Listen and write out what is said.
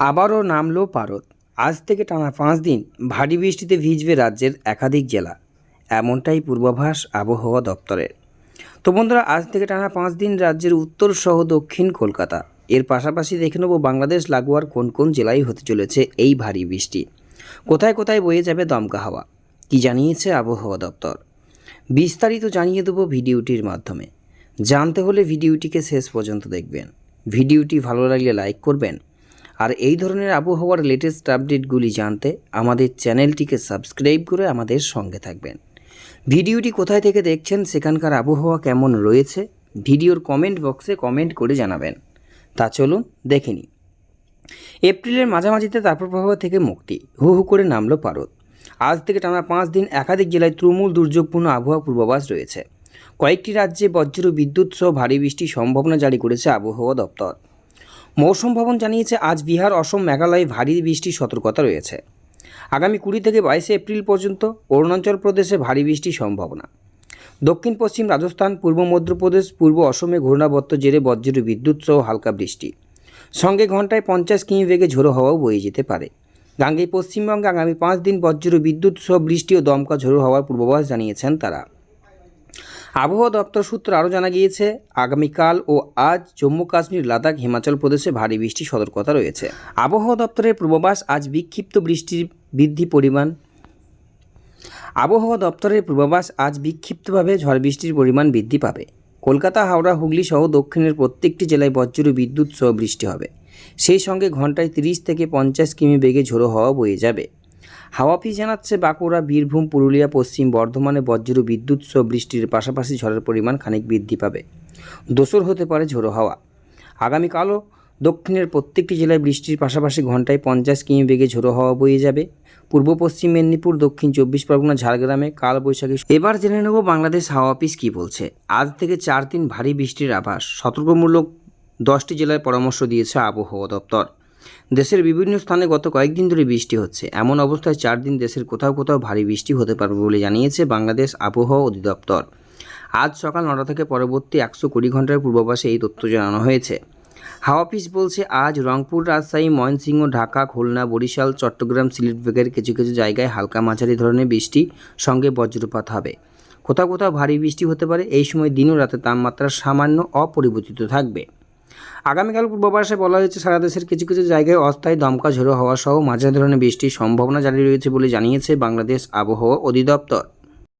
আবারও নামলো পারদ। আজ থেকে টানা পাঁচ দিন ভারী বৃষ্টিতে ভিজবে রাজ্যের একাধিক জেলা। এমনটাই পূর্বাভাস আবহাওয়া দপ্তরের। তো বন্ধুরা, আজ থেকে টানা পাঁচ দিন রাজ্যের উত্তর সহ দক্ষিণ কলকাতা। এর পাশাপাশি দেখে নেব বাংলাদেশ লাগোয়ার কোন কোন জেলায় হতে চলেছে এই ভারী বৃষ্টি। কোথায় কোথায় বয়ে যাবে দমকা হাওয়া? কি জানিয়েছে আবহাওয়া দপ্তর? বিস্তারিত জানিয়ে দেবো ভিডিওটির মাধ্যমে। জানতে হলে ভিডিওটিকে শেষ পর্যন্ত দেখবেন। ভিডিওটি ভালো লাগলে লাইক করবেন আর এই ধরনের আবহাওয়ার লেটেস্ট আপডেটগুলি জানতে আমাদের চ্যানেলটিকে সাবস্ক্রাইব করে আমাদের সঙ্গে থাকবেন। ভিডিওটি কোথায় থেকে দেখছেন, সেখানকার আবহাওয়া কেমন রয়েছে, ভিডিওর কমেন্ট বক্সে কমেন্ট করে জানাবেন। তা চলুন দেখে নিই। এপ্রিলের মাঝামাঝিতে তাপপ্রবাহ থেকে মুক্তি, হু হু করে নামলো পারদ। আজ থেকে টানা পাঁচ দিন একাধিক জেলায় তৃণমূল দুর্যোগপূর্ণ আবহাওয়া পূর্বাভাস রয়েছে। কয়েকটি রাজ্যে বজ্র বিদ্যুৎ সহ ভারী বৃষ্টির সম্ভাবনা জারি করেছে আবহাওয়া দপ্তর। মৌসুম ভবন জানিয়েছে, আজ বিহার, অসম, মেঘালয়ে ভারী বৃষ্টির সতর্কতা রয়েছে। আগামী কুড়ি থেকে বাইশে এপ্রিল পর্যন্ত অরুণাচল প্রদেশে ভারী বৃষ্টির সম্ভাবনা। দক্ষিণ পশ্চিম রাজস্থান, পূর্ব মধ্যপ্রদেশ, পূর্ব অসমে ঘূর্ণাবর্ত জেরে বজ্র, বিদ্যুৎ সহ হালকা বৃষ্টি। সঙ্গে ঘন্টায় পঞ্চাশ কিমি বেগে ঝোড়ো হওয়াও বয়ে যেতে পারে। গাঙ্গে পশ্চিমবঙ্গে আগামী পাঁচ দিন বজ্র, বিদ্যুৎ সহ বৃষ্টি ও দমকা ঝোড়ো হওয়ার পূর্বাভাস জানিয়েছেন তারা। আবহাওয়া দপ্তর সূত্রে আরও জানা গিয়েছে, আগামীকাল ও আজ জম্মু কাশ্মীর, লাদাখ, হিমাচল প্রদেশে ভারী বৃষ্টির সতর্কতা রয়েছে। আবহাওয়া দপ্তরের পূর্বাভাস, আজ বিক্ষিপ্ত বৃষ্টির বৃদ্ধি পরিমাণ। আবহাওয়া দপ্তরের পূর্বাভাস, আজ বিক্ষিপ্তভাবে ঝড় বৃষ্টির পরিমাণ বৃদ্ধি পাবে। কলকাতা, হাওড়া, হুগলি সহ দক্ষিণের প্রত্যেকটি জেলায় বজ্র বিদ্যুৎ সহ বৃষ্টি হবে। সেই সঙ্গে ঘন্টায় তিরিশ থেকে পঞ্চাশ কিমি বেগে ঝোড়ো হওয়া বয়ে যাবে। হাওয়া অফিস জানাচ্ছে বাঁকুড়া, বীরভূম, পুরুলিয়া, পশ্চিম বর্ধমানে বজ্র, বিদ্যুৎ সহ বৃষ্টির পাশাপাশি ঝড়ের পরিমাণ খানিক বৃদ্ধি পাবে। দোসর হতে পারে ঝোড়ো হাওয়া। আগামীকালও দক্ষিণের প্রত্যেকটি জেলায় বৃষ্টির পাশাপাশি ঘন্টায় পঞ্চাশ কিমি বেগে ঝোড়ো হাওয়া বয়ে যাবে। পূর্ব পশ্চিম মেদিনীপুর, দক্ষিণ চব্বিশ পরগনা, ঝাড়গ্রামে কাল বৈশাখী এবার জেনে নেব বাংলাদেশ হাওয়া অফিস কী বলছে। আজ থেকে চার দিন ভারী বৃষ্টির আভাস। সতর্কমূলক দশটি জেলায় পরামর্শ দিয়েছে আবহাওয়া দপ্তর। দেশের বিভিন্ন স্থানে গত কয়েকদিন ধরে বৃষ্টি হচ্ছে। এমন অবস্থায় চার দিন দেশের কোথাও কোথাও ভারী বৃষ্টি হতে পারবে বলে জানিয়েছে বাংলাদেশ আবহাওয়া অধিদপ্তর। আজ সকাল নটা থেকে পরবর্তী একশো কুড়ি ঘণ্টার পূর্বাভাসে এই তথ্য জানানো হয়েছে। হাওয়া অফিস বলছে, আজ রংপুর, রাজশাহী, ময়মনসিংহ, ঢাকা, খুলনা, বরিশাল, চট্টগ্রাম, সিলেটবেগের কিছু কিছু জায়গায় হালকা মাঝারি ধরনের বৃষ্টি সঙ্গে বজ্রপাত হবে। কোথাও কোথাও ভারী বৃষ্টি হতে পারে। এই সময় দিন ও রাতে তাপমাত্রা সামান্য অপরিবর্তিত থাকবে। আগামীকাল পূর্বাভাসে বলা হয়েছে, সারা দেশের কিছু কিছু জায়গায় অস্থায়ী দমকা ঝোড়ো হওয়া সহ মাঝে ধরনের বৃষ্টির সম্ভাবনা জারি রয়েছে বলে জানিয়েছে বাংলাদেশ আবহাওয়া অধিদপ্তর।